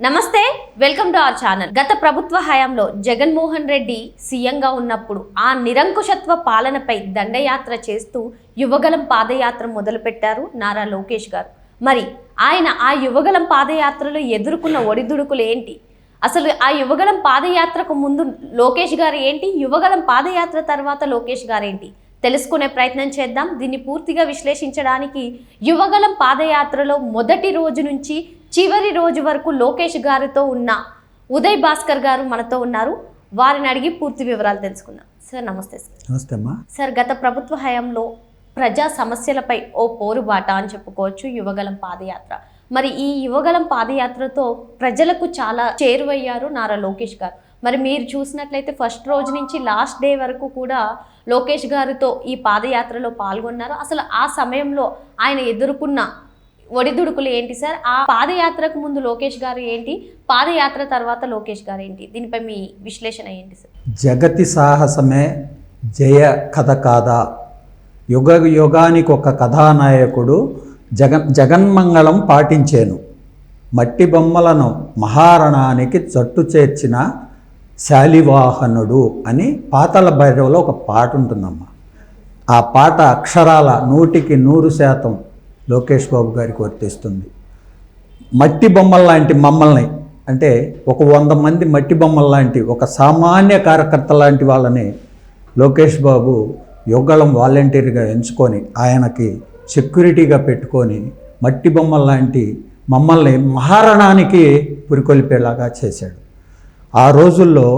నమస్తే welcome to our channel. గత ప్రభుత్వ హయాంలో జగన్మోహన్ రెడ్డి సీఎంగా ఉన్నప్పుడు ఆ నిరంకుశత్వ పాలనపై దండయాత్ర చేస్తూ యువగలం పాదయాత్ర మొదలుపెట్టారు నారా లోకేష్ గారు. మరి ఆయన ఆ యువగలం పాదయాత్రలో ఎదుర్కొన్న ఒడిదుడుకులు ఏంటి? అసలు ఆ యువగలం పాదయాత్రకు ముందు లోకేష్ గారు ఏంటి? యువగలం పాదయాత్ర తర్వాత లోకేష్ గారు ఏంటి? తెలుసుకునే ప్రయత్నం చేద్దాం. దీన్ని పూర్తిగా విశ్లేషించడానికి యువగలం పాదయాత్రలో మొదటి రోజు నుంచి చివరి రోజు వరకు లోకేష్ గారితో ఉన్న ఉదయ్ భాస్కర్ గారు మనతో ఉన్నారు. వారిని అడిగి పూర్తి వివరాలు తెలుసుకుందాం. సార్ నమస్తే సార్. నమస్తే అమ్మా. సార్ గత ప్రభుత్వ హయాంలో ప్రజా సమస్యలపై ఓ పోరుబాట అని చెప్పుకోవచ్చు యువగలం పాదయాత్ర. మరి ఈ యువగలం పాదయాత్రతో ప్రజలకు చాలా చేరువయ్యారు నారా లోకేష్ గారు. మరి మీరు చూసినట్లయితే ఫస్ట్ రోజు నుంచి లాస్ట్ డే వరకు కూడా లోకేష్ గారితో ఈ పాదయాత్రలో పాల్గొన్నారు. అసలు ఆ సమయంలో ఆయన ఎదుర్కొన్న ఒడిదుడుకులు ఏంటి సార్? ఆ పాదయాత్రకు ముందు లోకేష్ గారు ఏంటి? పాదయాత్ర తర్వాత లోకేష్ గారు ఏంటి? దీనిపై మీ విశ్లేషణ ఏంటి సార్? జగతి సాహసమే జయ కథ కాదా? యుగ యుగానికి ఒక కథానాయకుడు జగన్ జగన్మంగళం పాటించేను. మట్టి బొమ్మలను మహారణానికి జట్టు చేర్చిన శాలివాహనుడు అని పాతల భైరవలో ఒక పాట ఉంటుందమ్మా. ఆ పాట అక్షరాల నూటికి నూరు శాతం లోకేష్ బాబు గారికి వర్తిస్తుంది మట్టి బొమ్మల లాంటి మమ్మల్ని అంటే ఒక వంద మంది మట్టి బొమ్మల లాంటి ఒక సామాన్య కార్యకర్త లాంటి వాళ్ళని లోకేష్ బాబు యుగళం వాలంటీర్గా ఎంచుకొని ఆయనకి సెక్యూరిటీగా పెట్టుకొని మట్టి బొమ్మల లాంటి మమ్మల్ని మహారణానికి పురికొల్పేలాగా చేశాడు. ఆ రోజుల్లో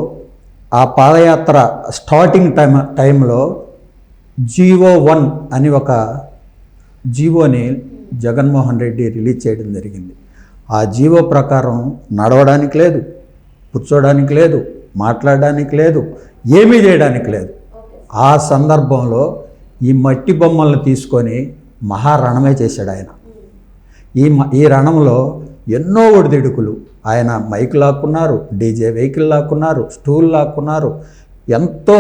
ఆ పాదయాత్ర స్టార్టింగ్ టైం టైంలో జీవో వన్ అని ఒక జీవోని జగన్మోహన్ రెడ్డి రిలీజ్ చేయడం జరిగింది. ఆ జీవో ప్రకారం నడవడానికి లేదు కూర్చోడానికి లేదు మాట్లాడడానికి లేదు ఏమీ చేయడానికి లేదు. ఆ సందర్భంలో ఈ మట్టి బొమ్మలను తీసుకొని మహారణమే చేశాడు ఆయన. ఈ ఈ రణంలో ఎన్నో ఒడిదిడుకులు. ఆయన మైక్ లాక్కున్నారు డీజే వెహికల్ లాక్కున్నారు స్టూల్ లాక్కున్నారు ఎంతో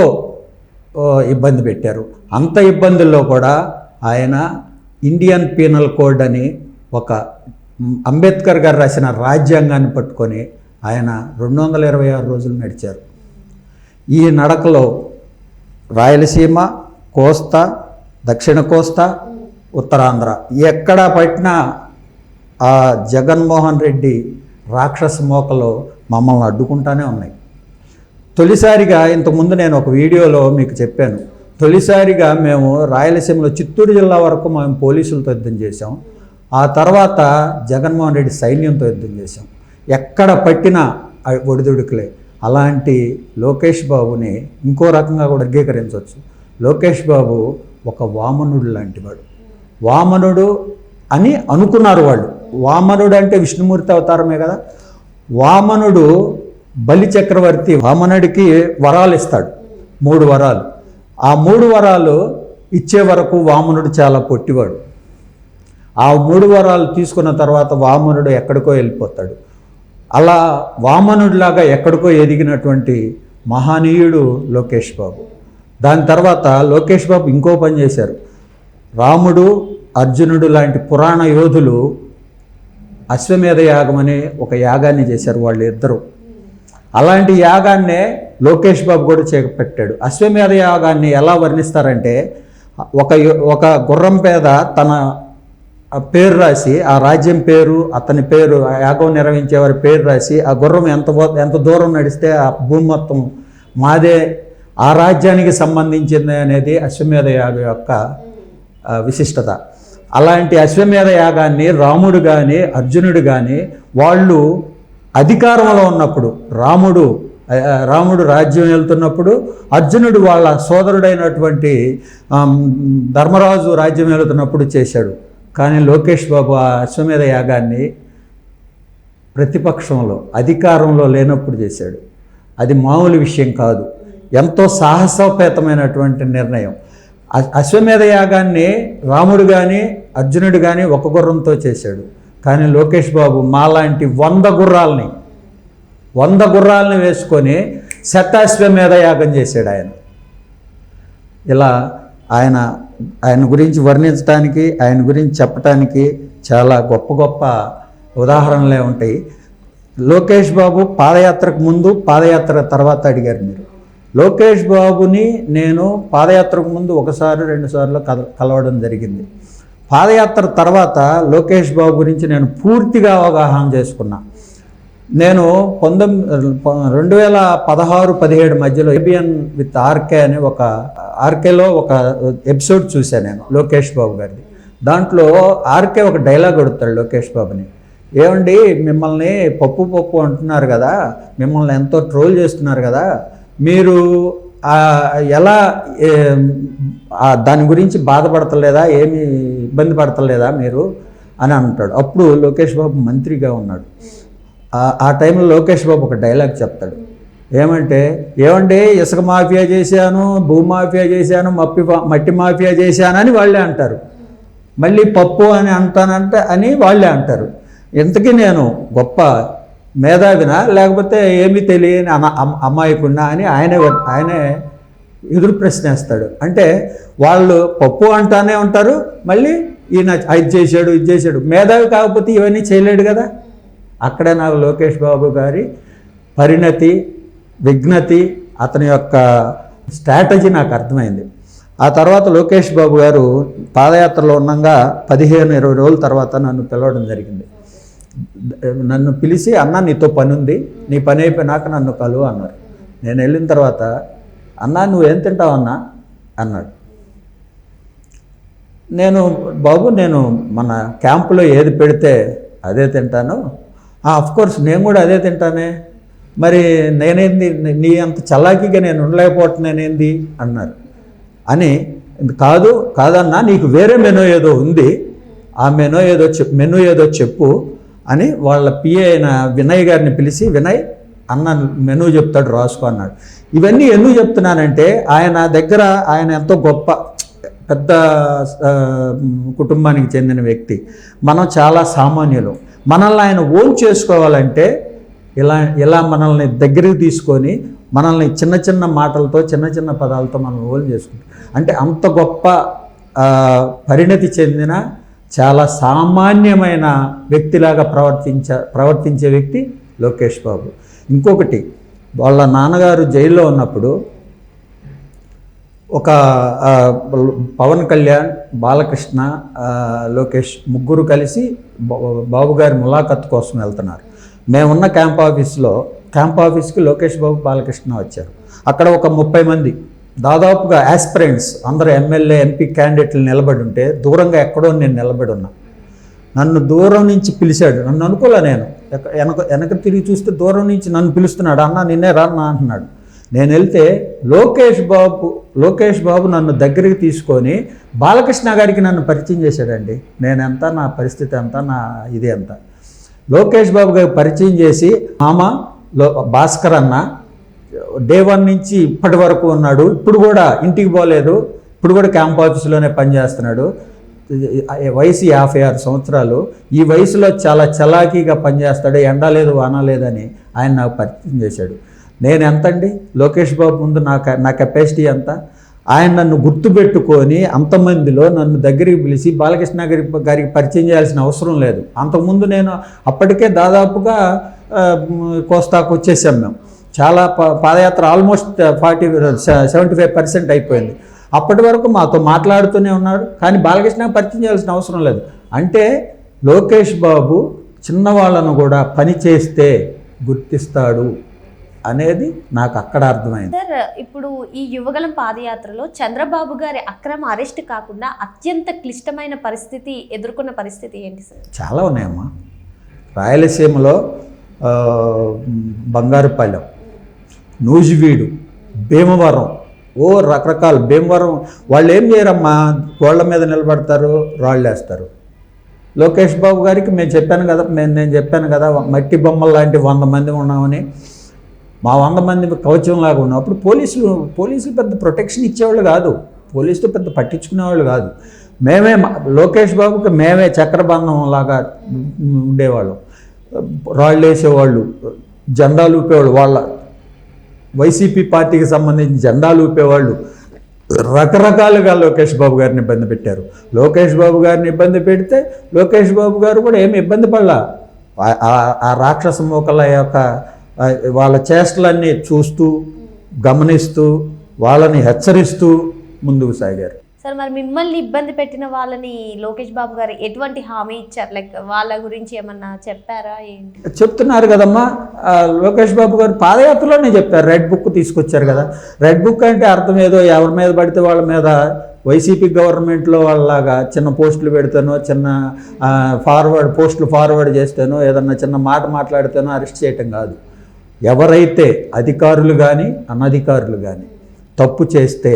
ఇబ్బంది పెట్టారు. అంత ఇబ్బందుల్లో కూడా ఆయన ఇండియన్ పీనల్ కోడ్ అని ఒక అంబేద్కర్ గారు రాసిన రాజ్యాంగాన్ని పట్టుకొని ఆయన రెండు వందల ఇరవై ఆరు రోజులు నడిచారు. ఈ నడకలో రాయలసీమ కోస్తా దక్షిణ కోస్తా ఉత్తరాంధ్ర. ఎక్కడ పట్టినా ఆ జగన్మోహన్ రెడ్డి రాక్షస మోకలో మమ్మల్ని అడ్డుకుంటానే ఉన్నాయి. తొలిసారిగా ఇంతకుముందు నేను ఒక వీడియోలో మీకు చెప్పాను. తొలిసారిగా మేము రాయలసీమలో చిత్తూరు జిల్లా వరకు మేము పోలీసులతో యుద్ధం చేసాం ఆ తర్వాత జగన్మోహన్ రెడ్డి సైన్యంతో యుద్ధం చేశాం. ఎక్కడ పట్టినా ఒడిదుడుకులే. అలాంటి లోకేష్ బాబుని ఇంకో రకంగా కూడా వర్గీకరించవచ్చు లోకేష్ బాబు ఒక వామనుడు లాంటివాడు. వామనుడు అని అనుకున్నారు వాళ్ళు. వామనుడు అంటే విష్ణుమూర్తి అవతారమే కదా. వామనుడు బలి చక్రవర్తి వామనుడికి వరాలు ఇస్తాడు. మూడు వరాలు. ఆ మూడు వరాలు ఇచ్చే వరకు వామనుడు చాలా పొట్టివాడు. ఆ మూడు వరాలు తీసుకున్న తర్వాత వామనుడు ఎక్కడికో వెళ్ళిపోతాడు. అలా వామనుడిలాగా ఎక్కడికో ఎదిగినటువంటి మహనీయుడు లోకేష్ బాబు. దాని తర్వాత లోకేష్ బాబు ఇంకో పని చేశారు. రాముడు అర్జునుడు లాంటి పురాణ యోధులు అశ్వమేధ యాగం అనే ఒక యాగాన్ని చేశారు వాళ్ళు ఇద్దరు అలాంటి యాగాన్నే లోకేష్ బాబు కూడా చేపట్టాడు. అశ్వమేధ యాగాన్ని ఎలా వర్ణిస్తారంటే ఒక ఒక గుర్రం పేద తన పేరు రాసి ఆ రాజ్యం పేరు అతని పేరు ఆ యాగం నిర్వహించేవారి పేరు రాసి ఆ గుర్రం ఎంత ఎంత దూరం నడిస్తే ఆ భూమి మొత్తం మాదే ఆ రాజ్యానికి సంబంధించింది అనేది అశ్వమేధ యాగం యొక్క విశిష్టత. అలాంటి అశ్వమేధ యాగాన్ని రాముడు కానీ అర్జునుడు కానీ వాళ్ళు అధికారంలో ఉన్నప్పుడు రాముడు రాముడు రాజ్యం వెళ్తున్నప్పుడు అర్జునుడు వాళ్ళ సోదరుడైనటువంటి ధర్మరాజు రాజ్యం వెళుతున్నప్పుడు చేశాడు. కానీ లోకేష్ బాబు ఆ అశ్వమేధ యాగాన్ని ప్రతిపక్షంలో అధికారంలో లేనప్పుడు చేశాడు. అది మామూలు విషయం కాదు. ఎంతో సాహసోపేతమైనటువంటి నిర్ణయం. అశ్వమేధ యాగాన్ని రాముడు కానీ అర్జునుడు కానీ ఒక గుర్రంతో చేశాడు. కానీ లోకేష్ బాబు మాలాంటి వంద గుర్రాలని వంద గుర్రాలను వేసుకొని శతాశ్వమేధ యాగం చేశాడు ఆయన. ఇలా ఆయన ఆయన గురించి వర్ణించడానికి ఆయన గురించి చెప్పటానికి చాలా గొప్ప గొప్ప ఉదాహరణలే ఉంటాయి. లోకేష్ బాబు పాదయాత్రకు ముందు పాదయాత్ర తర్వాత అడిగారు మీరు. లోకేష్ బాబుని నేను పాదయాత్రకు ముందు ఒకసారి రెండు సార్లు కల కలవడం జరిగింది. పాదయాత్ర తర్వాత లోకేష్ బాబు గురించి నేను పూర్తిగా అవగాహన చేసుకున్నా. నేను పంతొమ్మిది రెండు వేల పదహారు పదిహేడు మధ్యలో ఏబిఎన్ విత్ ఆర్కే అని ఒక ఆర్కేలో ఒక ఎపిసోడ్ చూశాను నేను లోకేష్ బాబు గారిది. దాంట్లో ఆర్కే ఒక డైలాగ్ కొడతాడు లోకేష్ బాబుని. ఏమండి మిమ్మల్ని పప్పు పప్పు అంటున్నారు కదా మిమ్మల్ని ఎంతో ట్రోల్ చేస్తున్నారు కదా మీరు ఎలా దాని గురించి బాధపడతలేదా ఏమి ఇబ్బంది పడతలేదా మీరు? అని అంటాడు. అప్పుడు లోకేష్ బాబు మంత్రిగా ఉన్నాడు. ఆ- టైంలో లోకేష్ బాబు ఒక డైలాగ్ చెప్తాడు. ఏమంటే ఏమంటే ఇసుక మాఫియా చేశాను భూమాఫియా చేశాను మప్పి మట్టి మాఫియా చేశాను అని వాళ్ళే అంటారు. మళ్ళీ పప్పు అని అంటానంటే అని వాళ్ళే అంటారు. ఇంతకీ నేను గొప్ప మేధావినా లేకపోతే ఏమీ తెలియని అన అమ్- అని ఆయనే ఆయనే ఎదురు ప్రశ్నేస్తాడు. అంటే వాళ్ళు పప్పు అంటానే ఉంటారు మళ్ళీ ఈయన అది చేశాడు ఇది చేశాడు. మేధావి కాకపోతే ఇవన్నీ చేయలేడు కదా? అక్కడే నాకు లోకేష్ బాబు గారి పరిణతి విఘ్నతి అతని యొక్క స్ట్రాటజీ నాకు అర్థమైంది. ఆ తర్వాత లోకేష్ బాబు గారు పాదయాత్రలో ఉండగా పదిహేను ఇరవై రోజుల తర్వాత నన్ను పిలవడం జరిగింది. నన్ను పిలిచి అన్న నీతో పని ఉంది నీ పని అయిపోయినాక నన్ను కలువు అన్నారు. నేను వెళ్ళిన తర్వాత అన్నా నువ్వేం తింటావు అన్నా? అన్నాడు. నేను బాబు నేను మన క్యాంపులో ఏది పెడితే అదే తింటాను. కోర్స్ నేను కూడా అదే తింటానే. మరి నేనేంది నీ అంత చలాకీగా నేను ఉండలేకపోతున్నానేంది అన్నారు. అని కాదు కాదన్నా నీకు వేరే మెనూ ఏదో ఉంది. ఆ మెనూ ఏదో చెప్ మెనూ ఏదో చెప్పు అని వాళ్ళ పిఏ అయిన వినయ్ గారిని పిలిచి వినయ్ అన్న మెనూ చెప్తాడు రాసుకో అన్నాడు. ఇవన్నీ ఎందుకు చెప్తున్నానంటే ఆయన దగ్గర ఆయన ఎంతో గొప్ప పెద్ద కుటుంబానికి చెందిన వ్యక్తి. మనం చాలా సామాన్యులు. మనల్ని ఆయన ఓన్ చేసుకోవాలంటే ఇలా ఇలా మనల్ని దగ్గరికి తీసుకొని మనల్ని చిన్న చిన్న మాటలతో చిన్న చిన్న పదాలతో మనం ఓన్ చేసుకుంటాం అంటే అంత గొప్ప పరిణతి చెందిన చాలా సామాన్యమైన వ్యక్తిలాగా ప్రవర్తించ ప్రవర్తించే వ్యక్తి లోకేష్ బాబు. ఇంకొకటి వాళ్ళ నాన్నగారు జైల్లో ఉన్నప్పుడు ఒక పవన్ కళ్యాణ్ బాలకృష్ణ లోకేష్ ముగ్గురు కలిసి బాబు గారి ములాఖత్ కోసం వెళ్తున్నారు. మేమున్న క్యాంప్ ఆఫీస్లో క్యాంప్ ఆఫీస్కి లోకేష్ బాబు బాలకృష్ణ వచ్చారు. అక్కడ ఒక ముప్పై మంది దాదాపుగా యాస్పిరెంట్స్ అందరూ ఎమ్మెల్యే ఎంపీ క్యాండిడేట్లు నిలబడి ఉంటే దూరంగా ఎక్కడో నేను నిలబడి ఉన్నా. నన్ను దూరం నుంచి పిలిచాడు. నన్ను అనుకోలే నేను. ఎక్క- వెనక వెనక తిరిగి చూస్తే దూరం నుంచి నన్ను పిలుస్తున్నాడు. అన్న నిన్నే రా అన్న అంటున్నాడు నేను వెళ్తే లోకేష్ బాబు లోకేష్ బాబు నన్ను దగ్గరికి తీసుకొని బాలకృష్ణ గారికి నన్ను పరిచయం చేశాడండి. నేనెంత నా పరిస్థితి ఎంత నా ఇది ఎంత లోకేష్ బాబు గారికి పరిచయం చేసి మామ లో భాస్కర్ అన్న డే వన్ నుంచి ఇప్పటి వరకు ఉన్నాడు. ఇప్పుడు కూడా ఇంటికి పోలేదు. ఇప్పుడు కూడా క్యాంప్ ఆఫీస్లోనే పనిచేస్తున్నాడు వయసు యాభై ఆరు సంవత్సరాలు. ఈ వయసులో చాలా చలాకీగా పనిచేస్తాడు ఎండ లేదు వాన లేదని ఆయన నాకు పరిచయం చేశాడు. నేను ఎంత అండి లోకేష్ బాబు ముందు నా నా కెపాసిటీ ఎంత? ఆయన నన్ను గుర్తుపెట్టుకొని అంతమందిలో నన్ను దగ్గరికి పిలిచి బాలకృష్ణ గారి గారికి పరిచయం చేయాల్సిన అవసరం లేదు. అంతకుముందు నేను అప్పటికే దాదాపుగా కోస్తాకు వచ్చేసాం మేము. చాలా padayatra almost forty seventy five percent అయిపోయింది. అప్పటి వరకు మాతో మాట్లాడుతూనే ఉన్నాడు కానీ బాలకృష్ణ పరిచయం చేయాల్సిన అవసరం లేదు. అంటే లోకేష్ బాబు చిన్నవాళ్ళను కూడా పని చేస్తే గుర్తిస్తాడు. అనేది నాకు అక్కడ అర్థమైంది. సార్ ఇప్పుడు ఈ యువగలం పాదయాత్రలో చంద్రబాబు గారి అక్రమ అరెస్ట్ కాకుండా అత్యంత క్లిష్టమైన పరిస్థితి ఎదుర్కొన్న పరిస్థితి ఏంటి సార్ చాలా ఉన్నాయమ్మా. రాయలసీమలో బంగారుపాలెం నూజివీడు భీమవరం ఓ రకరకాల భీమవరం. వాళ్ళు ఏం చేయరమ్మా? గోళ్ళ మీద నిలబడతారు రాళ్ళు వేస్తారు. లోకేష్ బాబు గారికి మేము చెప్పాను కదా నేను నేను చెప్పాను కదా మట్టి బొమ్మల లాంటి వంద మంది ఉన్నామని. మా వంద మంది కవచంలాగా ఉన్నప్పుడు పోలీసులు పోలీసులు పెద్ద ప్రొటెక్షన్ ఇచ్చేవాళ్ళు కాదు. పోలీసులు పెద్ద పట్టించుకునేవాళ్ళు కాదు. మేమే మా- లోకేష్ బాబుకి మేమే చక్రబంధం లాగా ఉండేవాళ్ళం. రాళ్ళు వేసేవాళ్ళు జెండాలు ఊపేవాళ్ళు వాళ్ళ వైసీపీ పార్టీకి సంబంధించి జెండాలు ఊపేవాళ్ళు. రకరకాలుగా లోకేష్ బాబు గారిని ఇబ్బంది పెట్టారు. లోకేష్ బాబు గారిని ఇబ్బంది పెడితే లోకేష్ బాబు గారు కూడా ఏమి ఇబ్బంది పడలా. ఆ- ఆ- రాక్షస మూకల యొక్క వాళ్ళ చేష్టలన్నీ చూస్తూ గమనిస్తూ వాళ్ళని హెచ్చరిస్తూ ముందుకు సాగారు. సార్ మరి మిమ్మల్ని ఇబ్బంది పెట్టిన వాళ్ళని లోకేష్ బాబు గారు ఎటువంటి హామీ ఇచ్చారు? లైక్ వాళ్ళ గురించి ఏమన్నా చెప్పారా? ఏంటి? చెప్తున్నారు కదమ్మా. లోకేష్ బాబు గారు పాదయాత్రలోనే చెప్పారు. రెడ్ బుక్ తీసుకొచ్చారు కదా. రెడ్ బుక్ అంటే అర్థం ఏదో ఎవరి మీద పడితే వాళ్ళ మీద వైసీపీ గవర్నమెంట్లో వాళ్ళలాగా చిన్న పోస్టులు పెడితేనో చిన్న ఫార్వర్డ్ పోస్టులు ఫార్వర్డ్ చేస్తేనో ఏదన్నా చిన్న మాట మాట్లాడితేనో అరెస్ట్ చేయటం కాదు. ఎవరైతే అధికారులు కానీ అనధికారులు కానీ తప్పు చేస్తే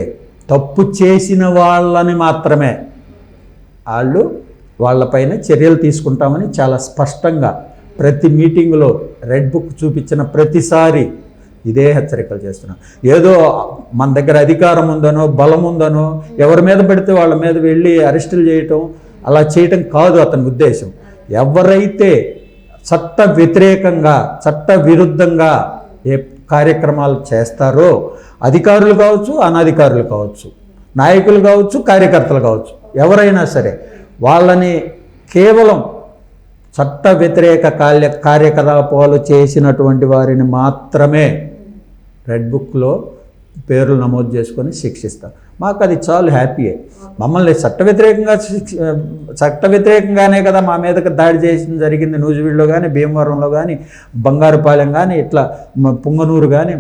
తప్పు చేసిన వాళ్ళని మాత్రమే వాళ్ళు వాళ్ళపైన చర్యలు తీసుకుంటామని చాలా స్పష్టంగా ప్రతి మీటింగ్లో రెడ్ బుక్ చూపించిన ప్రతిసారి ఇదే హెచ్చరికలు చేస్తున్నాం. ఏదో మన దగ్గర అధికారం ఉందనో బలం ఉందనో ఎవరి మీద పడితే వాళ్ళ మీద వెళ్ళి అరెస్టులు చేయటం అలా చేయటం కాదు అతని ఉద్దేశం. ఎవరైతే చట్ట వ్యతిరేకంగా చట్ట విరుద్ధంగా ఏ కార్యక్రమాలు చేస్తారో అధికారులు కావచ్చు అనధికారులు కావచ్చు నాయకులు కావచ్చు కార్యకర్తలు కావచ్చు ఎవరైనా సరే వాళ్ళని కేవలం చట్ట వ్యతిరేక కార్య కార్యకలాపాలు చేసినటువంటి వారిని మాత్రమే రెడ్ బుక్లో పేర్లు నమోదు చేసుకొని శిక్షిస్తారు. మాకు అది చాలు హ్యాపీయే. మమ్మల్ని చట్ట వ్యతిరేకంగా చట్ట వ్యతిరేకంగానే కదా మా మీదకి దాడి చేసిన జరిగింది నూజివీడులో కానీ భీమవరంలో కానీ బంగారుపాలెం కానీ ఇట్లా పుంగనూరు కానీ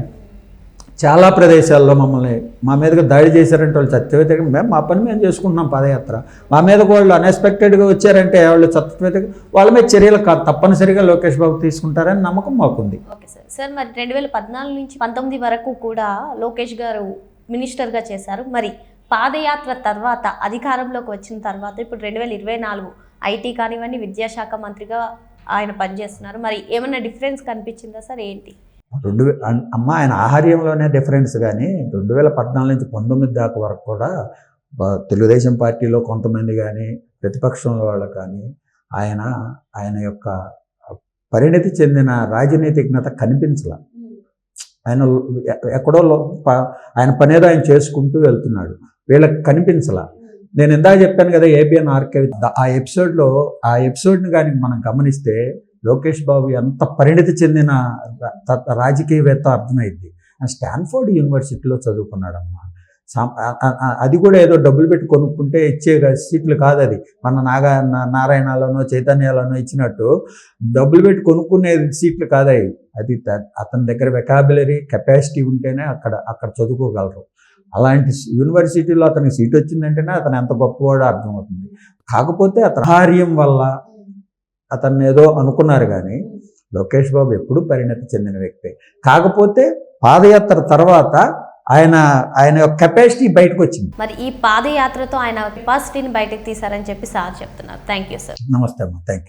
చాలా ప్రదేశాల్లో మమ్మల్ని మా మీదకి దాడి చేశారంటే వాళ్ళు చట్టవ్యతిరేకం. మేము మా పని మేము చేసుకుంటున్నాం పాదయాత్ర. మా మీదకి వాళ్ళు అన్ఎక్స్పెక్టెడ్గా వచ్చారంటే వాళ్ళు చట్టవ్యతిరేక వాళ్ళ మీద చర్యలు తప్పనిసరిగా లోకేష్ బాబు తీసుకుంటారని నమ్మకం మాకుంది. Okay sir. సార్ మరి రెండు వేల పద్నాలుగు నుంచి పంతొమ్మిది వరకు కూడా లోకేష్ గారు మినిస్టర్గా చేశారు. మరి పాదయాత్ర తర్వాత అధికారంలోకి వచ్చిన తర్వాత ఇప్పుడు రెండు వేల ఇరవై నాలుగు ఐటీ కానివ్వండి విద్యాశాఖ మంత్రిగా ఆయన పనిచేస్తున్నారు. మరి ఏమైనా డిఫరెన్స్ కనిపించిందా సార్? ఏంటి? రెండు అమ్మ ఆయన ఆహార్యంలోనే డిఫరెన్స్ కానీ రెండు వేల పద్నాలుగు నుంచి పంతొమ్మిది దాకా వరకు కూడా తెలుగుదేశం పార్టీలో కొంతమంది కానీ ప్రతిపక్షంలో వాళ్ళు కానీ ఆయన ఆయన యొక్క పరిణతి చెందిన రాజనీతిజ్ఞత కనిపించల. ఆయన ఎక్కడో లో- ప- ఆయన పనేదో ఆయన చేసుకుంటూ వెళ్తున్నాడు. వీళ్ళకి కనిపించలా. నేను ఇందాక చెప్పాను కదా ఏబిఎన్ ఆర్కే ఆ ఎపిసోడ్లో ఆ ఎపిసోడ్ని కానీ మనం గమనిస్తే లోకేష్ బాబు ఎంత పరిణితి చెందిన రాజకీయవేత్త అర్థమైంది ఆయన స్టాన్ఫోర్డ్ యూనివర్సిటీలో చదువుకున్నాడమ్మా. అది కూడా ఏదో డబ్బులు పెట్టి కొనుక్కుంటే ఇచ్చే సీట్లు కాదు అది. మన నాగా నారాయణలోనో చైతన్యాలనో ఇచ్చినట్టు డబ్బులు పెట్టి కొనుక్కునే సీట్లు కాదాయి అది త- అతని దగ్గర వెకాబులరీ కెపాసిటీ ఉంటేనే అక్కడ అక్కడ చదువుకోగలరు. అలాంటి యూనివర్సిటీలో అతనికి సీట్ వచ్చిందంటేనే అతను ఎంత గొప్పవాడో అర్థమవుతుంది. కాకపోతే అతని కార్యం వల్ల అతన్ని ఏదో అనుకున్నారు కానీ లోకేష్ బాబు ఎప్పుడూ పరిణతి చెందిన వ్యక్తే. కాకపోతే పాదయాత్ర తర్వాత ఆయన ఆయన యొక్క కెపాసిటీ బయటకు వచ్చింది మరి ఈ పాదయాత్రతో ఆయన కెపాసిటీని బయటకు తీశారని చెప్పి సార్ చెప్తున్నారు. థ్యాంక్ యూ సార్ నమస్తే అమ్మా. Thank you